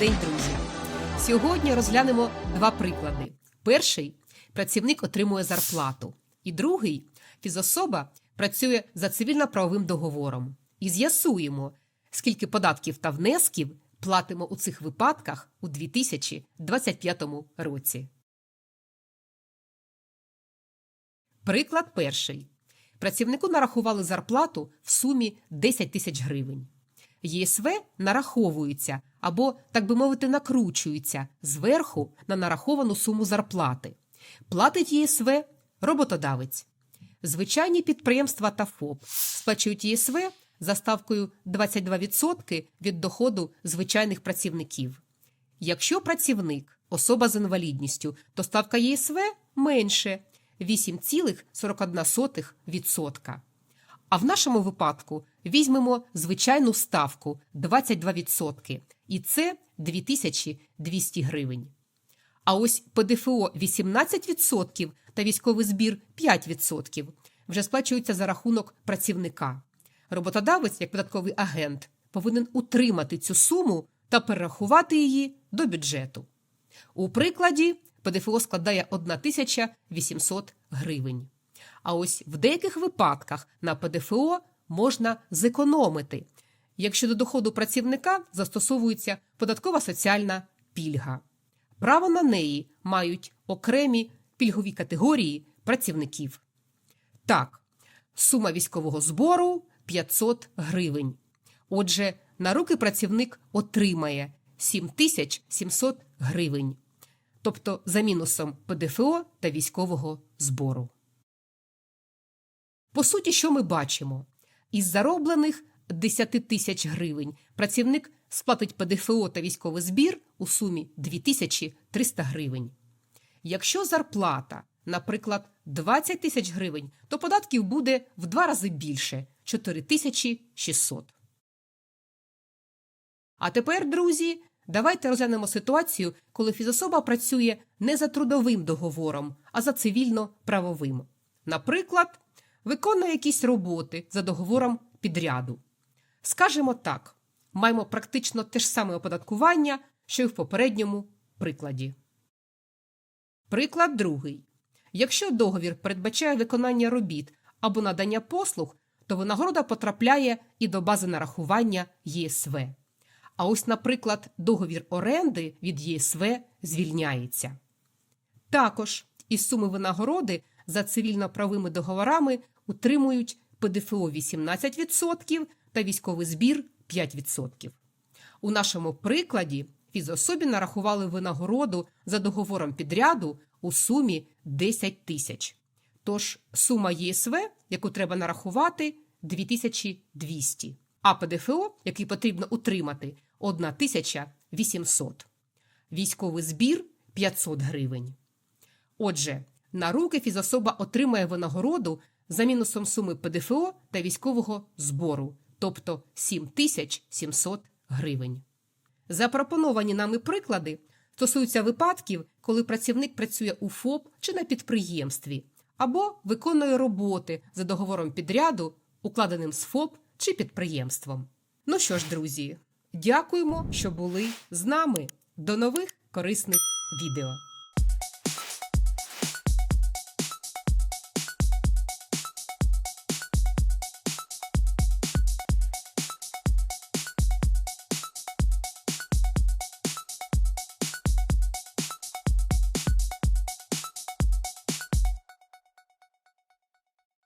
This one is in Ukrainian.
день, друзі! Сьогодні розглянемо два приклади. Перший працівник отримує зарплату, і другий фізособа працює за цивільно-правовим договором. І з'ясуємо, скільки податків та внесків платимо у цих випадках у 2025 році. Приклад перший. Працівнику нарахували зарплату в сумі 10 тисяч гривень. ЄСВ нараховується або, так би мовити, накручується зверху на нараховану суму зарплати. Платить ЄСВ роботодавець. Звичайні підприємства та ФОП сплачують ЄСВ за ставкою 22% від доходу звичайних працівників. Якщо працівник особа з інвалідністю, то ставка ЄСВ менше 8,41%. А в нашому випадку візьмемо звичайну ставку 22%, і це 2200 гривень. А ось ПДФО 18% та військовий збір 5% вже сплачуються за рахунок працівника. Роботодавець, як податковий агент, повинен утримати цю суму та перерахувати її до бюджету. У прикладі ПДФО складає 1800 гривень. А ось в деяких випадках на ПДФО можна зекономити, якщо до доходу працівника застосовується податкова соціальна пільга. Право на неї мають окремі пільгові категорії працівників. Так, сума військового збору 500 гривень. Отже, на руки працівник отримає 7700 гривень, тобто за мінусом ПДФО та військового збору. По суті, що ми бачимо? Із зароблених 10 тисяч гривень працівник сплатить ПДФО та військовий збір у сумі 2300 гривень. Якщо зарплата, наприклад, 20 тисяч гривень, то податків буде в два рази більше 4600. А тепер, друзі, давайте розглянемо ситуацію, коли фізособа працює не за трудовим договором, а за цивільно-правовим. Наприклад, виконує якісь роботи за договором підряду. Скажемо так, маємо практично те ж саме оподаткування, що й в попередньому прикладі. Приклад другий. Якщо договір передбачає виконання робіт або надання послуг, то винагорода потрапляє і до бази нарахування ЄСВ. А ось, наприклад, договір оренди від ЄСВ звільняється. Також із суми винагороди за цивільно-правовими договорами утримують ПДФО 18% та військовий збір 5%. У нашому прикладі фізособі нарахували винагороду за договором підряду у сумі 10 тисяч. Тож сума ЄСВ, яку треба нарахувати, 2200, а ПДФО, який потрібно утримати, 1800. Військовий збір 500 гривень. Отже, на руки фізособа отримає винагороду за мінусом суми ПДФО та військового збору, тобто 7700 гривень. Запропоновані нами приклади стосуються випадків, коли працівник працює у ФОП чи на підприємстві, або виконує роботи за договором підряду, укладеним з ФОП чи підприємством. Ну що ж, друзі, дякуємо, що були з нами. До нових корисних відео!